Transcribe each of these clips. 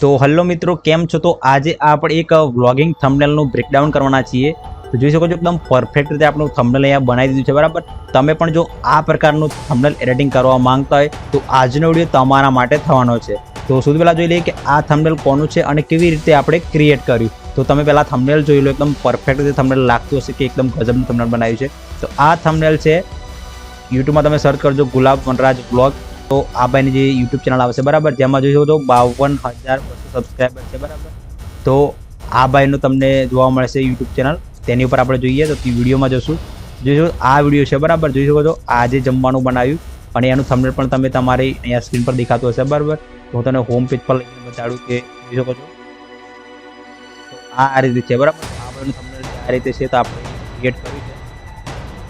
તો હલો મિત્રો, કેમ છો? તો આજે આપણે એક વ્લોગિંગ થંબનેલનું બ્રેકડાઉન કરવાના છીએ. તો જોઈ શકો છો, એકદમ પરફેક્ટ રીતે આપણું થંબનેલ અહીંયા બનાવી દીધું છે, બરાબર? તમે પણ જો આ પ્રકારનું થંબનેલ એડિટિંગ કરવા માંગતા હોય, તો આજનો વીડિયો તમારા માટે થવાનો છે. તો સૌથી પહેલાં જોઈ લઈએ કે આ થંબનેલ કોનું છે અને કેવી રીતે આપણે ક્રિએટ કર્યું. તો તમે પહેલાં થંબનેલ જોઈ લો, એકદમ પરફેક્ટ રીતે થંબનેલ લાગતું હશે કે એકદમ ગજબનું થંબનેલ બનાવ્યું છે. તો આ થંબનેલ છે યુટ્યુબમાં તમે સર્ચ કરજો, ગુલાબ વનરાજ બ્લોગ તો આ ભાઈની જે યુટ્યુબ ચેનલ આવશે બરાબર? જેમાં જોઈ શકો તો બાવન હજાર બસો સબસ્ક્રાઈબર છે, બરાબર? તો આ ભાઈનું તમને જોવા મળશે યુટ્યુબ ચેનલ તેની ઉપર આપણે જોઈએ, તો વિડીયોમાં જશું. જોઈશું આ વીડિયો છે, બરાબર? જોઈ શકો છો આજે જમવાનું બનાવ્યું, અને એનું થંબનેલ પણ તમે તમારી અહીંયા સ્ક્રીન પર દેખાતું હશે, બરાબર? હું તમને હોમ પેજ પર લઈને બતાડું કે જોઈ શકો છો. તો આ રીતે છે, બરાબર? આ ભાઈનું થંબનેલ આ રીતે છે, તો આપણે ક્રિએટ કર્યું છે.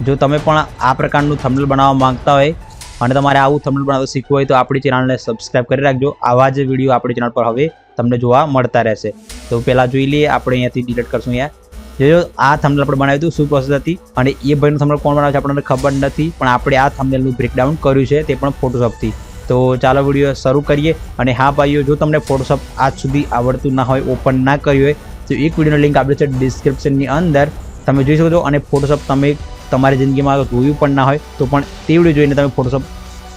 જો તમે પણ આ પ્રકારનું થંબનેલ બનાવવા માંગતા હોય અને તમારે આવું થંબનેલ બનાવતા શીખવું હોય તો આપણી ચેનલને સબસ્ક્રાઇબ કરી રાખજો. આવા જ વીડિયો આપણી ચેનલ પર હવે તમને જોવા મળતા રહેશે. તો પહેલાં જોઈ લઈએ, આપણે અહીંયાથી ડિલીટ કરશું અહીંયા. જોજો આ થંબનેલ આપણે બનાવ્યું હતું, શું પ્રોસેસ હતી? અને એ ભાઈનું થંબનેલ કોણ બનાવે છે આપણને ખબર નથી, પણ આપણે આ થંબનેલનું બ્રેકડાઉન કર્યું છે, તે પણ ફોટોશોપથી તો ચાલો વીડિયો શરૂ કરીએ. અને હા, ભાઈઓ, જો તમને ફોટોશોપ આજ સુધી આવડતું ના હોય ઓપન ના કર્યું હોય, તો એક વિડીયોનો લિંક આપેલી છે ડિસ્ક્રિપ્શનની અંદર. તમે જોઈ શકો છો, અને ફોટોશોપ તમે તમારી જિંદગીમાં જોયું પણ ના હોય, તો પણ તે વીડિયો જોઈને તમે ફોટોશોપ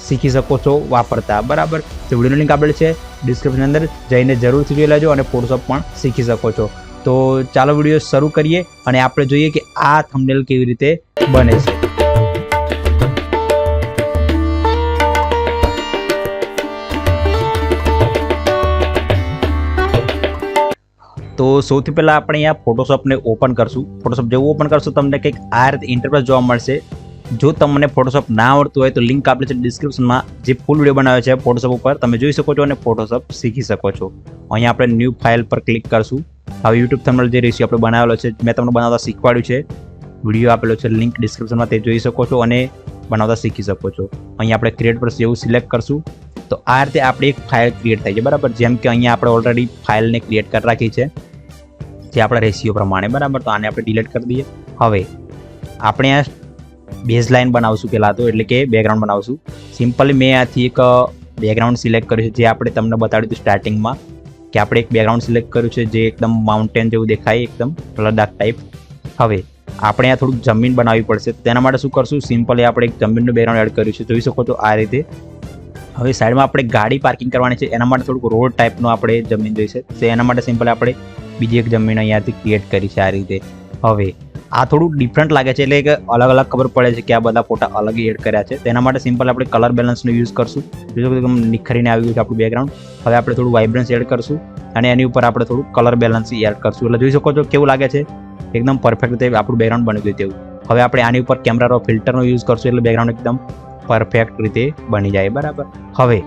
શીખી શકો છો, વાપરતા. બરાબર? તો વિડીયોનો લિંક આપેલ છે ડિસ્ક્રિપ્શન અંદર જઈને જરૂરથી જોઈ લેજો અને ફોટોશોપ પણ શીખી શકો છો. તો ચાલો વીડિયો શરૂ કરીએ અને આપણે જોઈએ કે આ થંબનેલ કેવી રીતે બને છે. તો સૌથી પહેલાં આપણે અહીંયા ફોટોશોપને ઓપન કરશું. ફોટોશોપ જેવું ઓપન કરશું, તમને કંઈક આ રીતે ઇન્ટરફેસ જોવા મળશે. જો તમને ફોટોશોપ ના આવડતું હોય તો લિંક આપેલી છે ડિસ્ક્રિપ્શનમાં જે ફૂલ વીડિયો બનાવ્યો છે ફોટોશોપ ઉપર, તમે જોઈ શકો છો અને ફોટોશોપ શીખી શકો છો. અહીંયા આપણે ન્યૂ ફાઇલ પર ક્લિક કરશું. હવે યુટ્યુબ થર્મલ જે રેશિયો આપણે બનાવેલો છે, મેં તમને બનાવતા શીખવાડ્યું છે. વીડિયો આપેલો છે લિંક ડિસ્ક્રિપ્શનમાં તે જોઈ શકો છો અને બનાવતા શીખી શકો છો. અહીંયા આપણે ક્રિએટ પર જેવું સિલેક્ટ કરશું. તો આ રીતે આપણી એક ફાઇલ ક્રિએટ થાય છે, બરાબર? જેમ કે અહીંયા આપણે ઓલરેડી ફાઇલને ક્રિએટ કરી રાખી છે. જે આપણા રેશિયો પ્રમાણે, બરાબર? તો આને આપણે ડિલીટ કરી દઈએ. હવે, આપણે આ બેઝ લાઇન બનાવશું પહેલાં તો, એટલે કે બેકગ્રાઉન્ડ બનાવશું. સિમ્પલી મેં આથી એક બેકગ્રાઉન્ડ સિલેક્ટ કર્યું છે, જે આપણે તમને બતાડ્યું હતું સ્ટાર્ટિંગમાં કે આપણે એક બેકગ્રાઉન્ડ સિલેક્ટ કર્યું છે, જે એકદમ માઉન્ટેન જેવું દેખાય, એકદમ લદ્દાખ ટાઈપ હવે, આપણે આ થોડુંક જમીન બનાવવી પડશે. તેના માટે શું કરશું? સિમ્પલી આપણે એક જમીનનું બેકગ્રાઉન્ડ એડ કર્યું છે. જોઈ શકો છો આ રીતે. હવે સાઈડમાં આપણે ગાડી પાર્કિંગ કરવાની છે. એના માટે થોડુંક રોડ ટાઈપનું આપણે જમીન જોઈશે. તો એના માટે સિમ્પલ આપણે બીજી એક જમીન અહીંયાથી ક્રિએટ કરી છે આ રીતે. હવે, આ થોડું ડિફરન્ટ લાગે છે, એટલે કે અલગ અલગ ખબર પડે છે કે આ બધા ફોટા અલગ એડ કર્યા છે. તેના માટે સિમ્પલ આપણે કલર બેલેન્સનો યુઝ કરશું. શકો નિખરીને આવી ગયું છે આપણું બેકગ્રાઉન્ડ હવે આપણે થોડું વાઇબ્રન્સ એડ કરશું અને એની ઉપર આપણે થોડું કલર બેલેન્સ એડ કરશું. એટલે જોઈ શકો છો કેવું લાગે છે? એકદમ પરફેક્ટ રીતે આપણું બેકગ્રાઉન્ડ બની ગયું તેવું. હવે આપણે આની ઉપર કેમેરાનો ફિલ્ટરનો યુઝ કરશું, એટલે બેકગ્રાઉન્ડ એકદમ પરફેક્ટ રીતે બની જાય, બરાબર? હવે,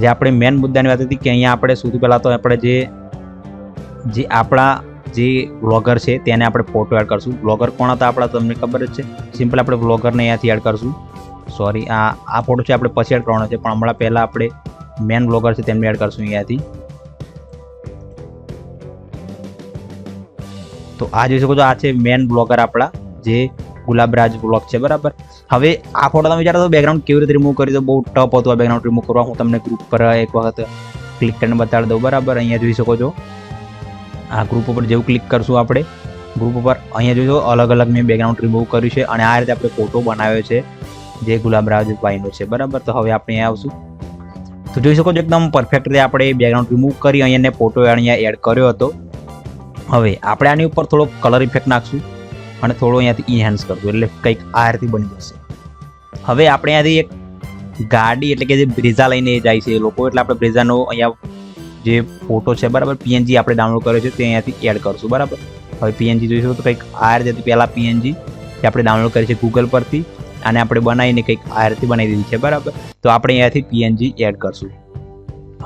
જે આપણે મેન મુદ્દાની વાત હતી કે અહીંયા આપણે સૌથી પહેલાં તો આપણે જે જે આપણા જે વ્લોગર છે, તેને આપણે ફોટો એડ કરશું. વ્લોગર કોણ હતા આપણા, તમને ખબર જ છે? સિમ્પલ આપણે વ્લોગરને અહીંયાથી એડ કરશું. સોરી આ આ ફોટો છે આપણે પછી એડ કરવાનો છે, પણ હમણાં પહેલાં આપણે મેન વ્લોગર છે, તેમને એડ કરશું અહીંયાથી. તો આ જોઈ શકો છો, આ છે મેન બ્લોગર આપણા, જે ગુલાબરાજ બ્લોગ છે, બરાબર? હવે આ ફોટો તમે વિચારો તો બેકગ્રાઉન્ડ કેવી રીતે રિમૂવ કરી તો બહુ ટફ હતું આ બેકગ્રાઉન્ડ રિમૂવ કરવા. હું તમને ગ્રુપ પર એક વખત ક્લિક કરીને બતાડી દઉં, બરાબર? અહીંયા જોઈ શકો છો. આ ગ્રુપ ઉપર જેવું ક્લિક કરશું આપણે. ગ્રુપ ઉપર અહીંયા જોજો, અલગ અલગ મેં બેકગ્રાઉન્ડ રિમૂવ કર્યું છે અને આ રીતે આપણે ફોટો બનાવ્યો છે જે ગુલાબરાજભાઈનો છે. બરાબર? તો હવે આપણે અહીંયા આવશું. તો જોઈ શકો છો એકદમ પરફેક્ટ રીતે આપણે બેકગ્રાઉન્ડ રિમૂવ કરી અહીંયા ફોટો અહીંયા એડ કર્યો હતો. હવે આપણે આની ઉપર થોડો કલર ઇફેક્ટ નાખશું અને થોડો અહીંયાથી ઇન્હાન્સ કરશું એટલે કંઈક આ રીતે બની જશે. હવે આપણે અહીંયાથી એક ગાડી એટલે કે જે બ્રેઝા લઈને જાય છે એ લોકો, એટલે આપણે બ્રેઝાનો અહીંયા જે ફોટો છે, બરાબર? પીએનજી આપણે ડાઉનલોડ કર્યો છે, તે અહીંયાથી એડ કરશું, બરાબર? હવે પીએનજી જોઈશું તો કંઈક આ રીતે પહેલાં પીએનજી જે આપણે ડાઉનલોડ કરી છે ગૂગલ પરથી, અને આપણે બનાવીને કંઈક આ રીતે બનાવી દીધી છે, બરાબર? તો આપણે અહીંયાથી પીએનજી એડ કરશું.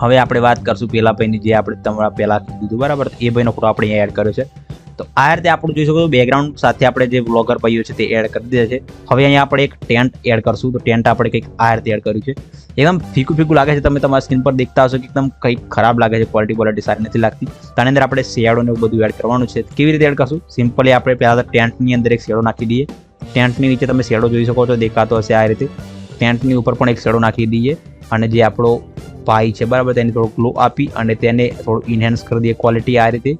હવે આપણે વાત કરશું પેલા ભાઈની, જે આપણે તમારા પહેલાં કીધું બરાબર? એ ભાઈનો ફોટો આપણે અહીંયા એડ કર્યો છે. તો આ રીતે આપણે જોઈ શકો છો બેકગ્રાઉન્ડ સાથે આપણે જે બ્લોગર ભાઈઓ છે તે એડ કરી દીધા છે. હવે અહીંયા આપણે એક ટેન્ટ એડ કરશું, તો ટેન્ટ આપણે કંઈક આ રીતે એડ કર્યું છે. એકદમ ફીકું ફીકું લાગે છે, તમે તમારા સ્ક્રીન પર દેખતા હશો કે એકદમ કંઈક ખરાબ લાગે છે ક્વોલિટી ક્વોલિટી સારી નથી લાગતી. તેની અંદર આપણે શેડો એવું બધું એડ કરવાનું છે. કેવી રીતે એડ કરશું? સિમ્પલી આપણે પહેલાં ટેન્ટની અંદર એક શેડો નાખી દઈએ. ટેન્ટની નીચે તમે શેડો જોઈ શકો છો, દેખાતો હશે આ રીતે. ટેન્ટની ઉપર પણ એક શેડો નાખી દઈએ અને જે આપણો ભાઈ છે, બરાબર, તેને થોડો ગ્લો આપી અને તેને થોડું ઇન્હેન્સ કરી દઈએ ક્વોલિટી આ રીતે.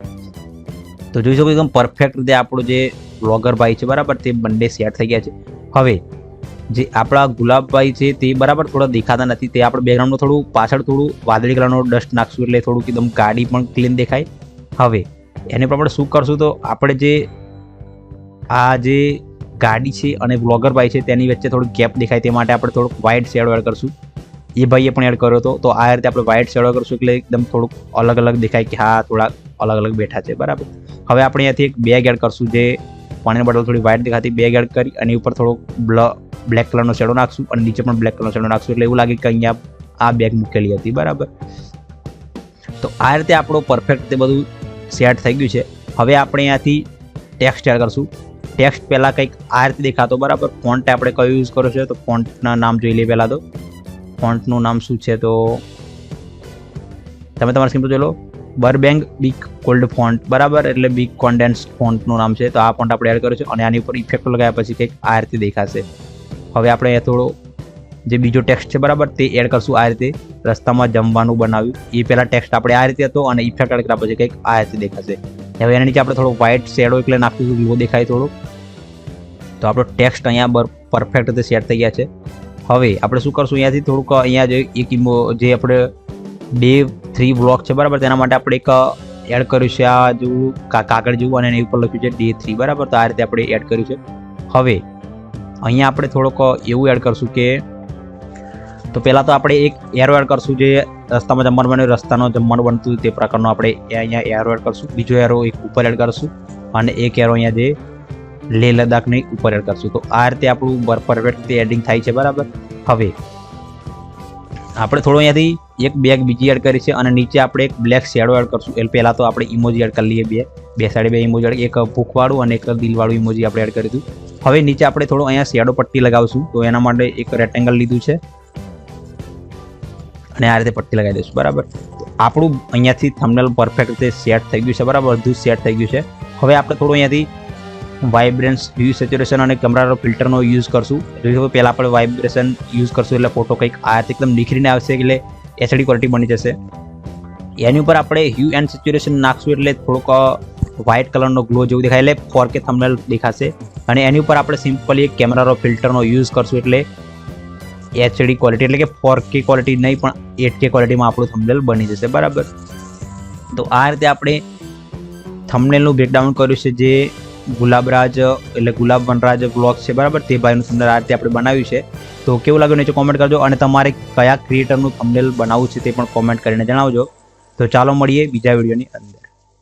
તો જોઈ શકો એકદમ પરફેક્ટ રીતે આપણો જે વ્લોગર ભાઈ છે, બરાબર, તે બંને સેટ થઈ ગયા છે. હવે, જે આપણા ગુલાબભાઈ છે, તે બરાબર થોડા દેખાતા નથી. તે આપણે બેકગ્રાઉન્ડમાં થોડું પાછળ થોડું વાદળી કલરનો ડસ્ટ નાખશું એટલે થોડુંક એકદમ ગાડી પણ ક્લીન દેખાય. હવે, એને પણ આપણે શું કરશું તો આપણે જે આ જે ગાડી છે અને વ્લોગર ભાઈ છે, તેની વચ્ચે થોડું ગેપ દેખાય. તે માટે આપણે થોડુંક વ્હાઇટ શેડો એડ કરશું. એ ભાઈએ પણ એડ કર્યો હતો. તો આ રીતે આપણે વ્હાઇટ શેડો કરશું એટલે એકદમ થોડુંક અલગ અલગ દેખાય કે હા થોડા અલગ અલગ બેઠા છે, બરાબર. હવે આપણે અહીંયાથી એક બેગ એડ કરશું જે પાણીની બોટલ થોડી વ્હાઇટ દેખાતી. બેગ એડ કરી અને ઉપર થોડો બ્લ બ્લેક કલરનો શેડો નાખશું અને નીચે પણ બ્લેક કલરનો શેડો નાખશું. એટલે એવું લાગે કે અહીંયા આ બેગ મૂકેલી હતી. બરાબર? તો આ રીતે આપણો પરફેક્ટ તે બધું સેટ થઈ ગયું છે. હવે આપણે અહીંયાથી ટેક્સ્ટ એડ કરશું. ટેક્સ્ટ પહેલાં કંઈક આ રીતે દેખાતો, બરાબર? ફોન્ટ આપણે કયો યુઝ કર્યો છે? તો ફોન્ટના નામ જોઈ લઈએ પહેલાં તો. ફોન્ટનું નામ શું છે તો? તમે તમારા પર જોઈ લો. બરબેંગ બિગ કોલ્ડ ફોન્ટ. બરાબર? એટલે બિગ કોન્ડેન્સ ફોન્ટનું નામ છે. તો આ ફોન્ટ આપણે એડ કર્યો છે અને આની ઉપર ઇફેક્ટ લગાવ્યા પછી કંઈક આ રીતે દેખાશે. હવે આપણે થોડો જે બીજો ટેક્સ્ટ છે, બરાબર, તે એડ કરશું આ રીતે. રસ્તામાં જમવાનું બનાવ્યું. એ પહેલાં ટેક્સ્ટ આપણે આ રીતે હતો અને ઇફેક્ટ એડ કર્યા પછી કંઈક આ રીતે દેખાશે. હવે એના નીચે આપણે થોડો વ્હાઇટ શેડો એટલે નાખીશું ગ્લો દેખાય થોડો. તો આપણો ટેક્સ્ટ અહીંયા બર પરફેક્ટ રીતે સેટ થઈ ગયા છે. હવે આપણે શું કરશું અહીંયાથી? થોડુંક અહીંયા જે એક જે આપણે ડે થ્રી બ્લોક છે, બરાબર? તેના માટે આપણે એક એડ કર્યું છે આ જેવું કાગળ જેવું અને એની ઉપર લખ્યું છે ડે થ્રી બરાબર? તો આ રીતે આપણે એડ કર્યું છે. હવે, અહીંયા આપણે થોડોક એવું એડ કરશું કે, તો પહેલાં તો આપણે એક એરો એડ કરશું જે રસ્તામાં જમવાનું બન્યું, રસ્તાનો જમવાનું બનતું તે પ્રકારનો આપણે અહીંયા એરો એડ કરશું. બીજો એરો એક ઉપર એડ કરશું, અને એક એરો અહીંયા જે લેહ લદ્દાખની ઉપર એડ કરશું. તો આ રીતે આપણું પરફેક્ટ રીતે એડિંગ થાય છે, બરાબર? હવે આપણે થોડો અહીંયાથી એક બેગ બીજી એડ કરી છે અને નીચે આપણે એક બ્લેક શેડો એડ કરશું. એટલે પહેલાં તો આપણે ઇમોજી એડ કરી લઈએ બે. બે સાડી બે ઇમોજી એડ એક ભૂખવાળું અને એક દિલવાળું ઇમોજી આપણે એડ કરીશું હવે નીચે આપણે થોડો અહીંયા શેડો પટ્ટી લગાવશું. તો એના માટે એક રેક્ટેંગલ લીધું છે. અને આ રીતે પટ્ટી લગાવી દઈશું. બરાબર? આપણું અહીંયાથી થમનેલ પરફેક્ટ રીતે સેટ થઈ ગયું છે. બરાબર? બધું સેટ થઈ ગયું છે. હવે આપણે થોડું અહીંયાથી વાઇબ્રન્સ વ્યૂ સેચ્યુરેશન અને કેમેરાનો ફિલ્ટરનો યુઝ કરશું. જોઈ પહેલાં આપણે વાઇબ્રેશન યુઝ કરશું એટલે ફોટો કંઈક આ એકદમ નીખરીને આવશે એટલે એચડી ક્વોલિટી બની જશે. એની ઉપર આપણે હ્યુ એન્ડ સેચ્યુરેશન નાખશું એટલે થોડોક વ્હાઇટ કલરનો ગ્લો જેવું દેખાય એટલે ફોર કે થંબનેલ દેખાશે. અને એની ઉપર આપણે સિમ્પલી એક કેમેરાનો ફિલ્ટરનો યુઝ કરશું એટલે એચડી ક્વોલિટી એટલે કે ફોર કે ક્વોલિટી નહીં, પણ એટ કે ક્વોલિટીમાં આપણું થંબનેલ બની જશે. બરાબર? તો આ રીતે આપણે થંબનેલનું બ્રેકડાઉન કર્યું છે જે ગુલાબરાજ, એટલે ગુલાબ વનરાજ બ્લોગ છે, બરાબર? તે ભાઈનું સુંદર આ રીતે આપણે બનાવ્યું છે. તો કેવું લાગ્યું નીચે કોમેન્ટ કરજો અને તમારે કયા ક્રિએટરનું થંબનેલ બનાવવું છે તે પણ કોમેન્ટ કરીને જણાવજો. તો ચાલો મળીએ બીજા વિડીયોની અંદર.